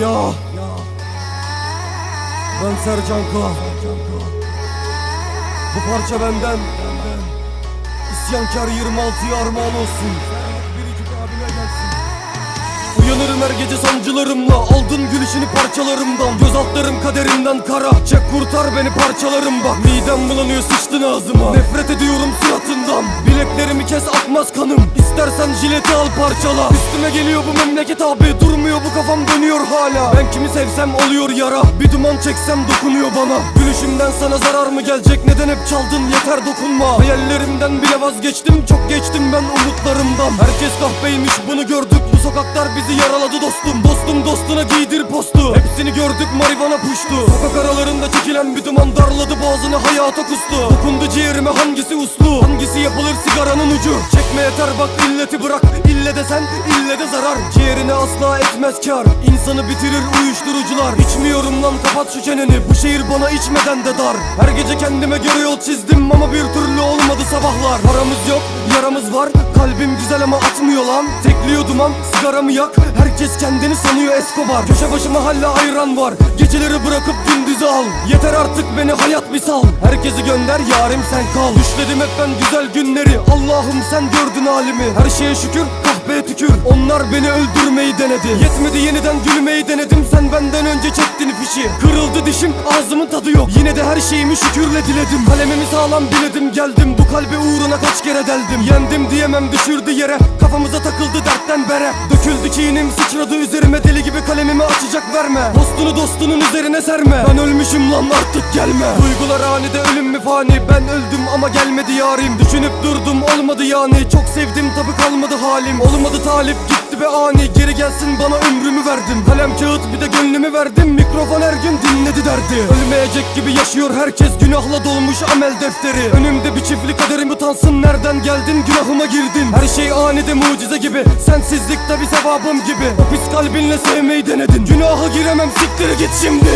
Ya. Ben Sercan Bu parça benden. İsyankar 26'ya armağan olsun. Uyanırım her gece sancılarımla. Aldın gülüşünü parçalarımdan Göz altlarım kaderimden kara. Çek kurtar beni parçalarım bak. Midem bulanıyor sıçtın ağzıma. Nefret ediyorum suratından. Bileklerimi kes akmaz kanım. İstersen jileti al parçala. Üstüme geliyor bu memleket abi. Durmuyor bu kafam dönüyor hala. Ben kimi sevsem oluyor yara. Bir duman çeksem dokunuyor bana. Gülüşümden sana zarar mı gelecek? Neden hep çaldın? Yeter dokunma. Hayallerimden bile vazgeçtim. Çok geçtim ben umutlarımdan. Herkes kahveymiş bunu gördük sokaklar bizi yaraladı dostum. Dostum dostuna giydir postu. Hepsini gördük marivana puştu. Sokak aralarında çekilen bir duman darladı boğazını hayata kustu. Dokundu ciğerime hangisi uslu Hangisi yapılır sigaranın ucu? Çekme yeter bak illeti bırak. İlle de sen ille de zarar. Ciğerine asla etmez kar. İnsanı bitirir uyuşturucular. İçmiyorum lan kapat şu çeneni. Bu şehir bana içmeden de dar. Her gece kendime göre yol çizdim Ama bir türlü olmadı sabahlar. Paramız yok yaramız var. Kalbim güzel ama atmıyor lan. Tekliyor duman sigaramı yak Herkes kendini sanıyor Escobar. Köşe başıma hala ayran var. Geceleri bırakıp gündüzü al. Yeter artık beni hayat bir sal. Herkesi gönder yarim sen kal. Düşledim hep ben güzel günleri. Allah'ım sen gördün halimi. Her şeye şükür kahveye tükür. Onlar beni öldürmeyi denedi. Yetmedi yeniden gülmeyi denedim. Sen benden önce çektin fişi. Kırıldı dişim ağzımın tadı yok. Yine de her şeyimi şükürle diledim. Kalemimi sağlam biledim. Geldim Bu kalbe uğruna kaç kere deldim. Yendim diyemem düşürdü yere. Kafamıza takıldı dertten bere. Döküldü kinim sıçradı üzerime. Deli gibi kalemimi açacak verme. Dostunu dostunun üzerine serme. Ben ölmüşüm lan artık gelme. Duygular anide ölüm mü fani? Ben öldüm ama gelmedi yarim. Düşünüp durdum olmadı yani. Çok sevdim tabi kalmadı halim Olmadı talip gitti be ani. Geri gelsin bana ömrümü verdim Kalem kağıt bir de gönlümü verdim Mikrofon her gün dinledi derdi. Ölmeyecek gibi yaşıyor herkes. Günahla dolmuş amel defteri. Önümde bir çiftlik kaderim utansın. Nereden geldin? Günahıma girdin. Her şey anide mucize gibi. Sensizlik tabi sevabım gibi. O pis kalbinle sevmeyi denedin. Günaha giremem. Siktir git şimdi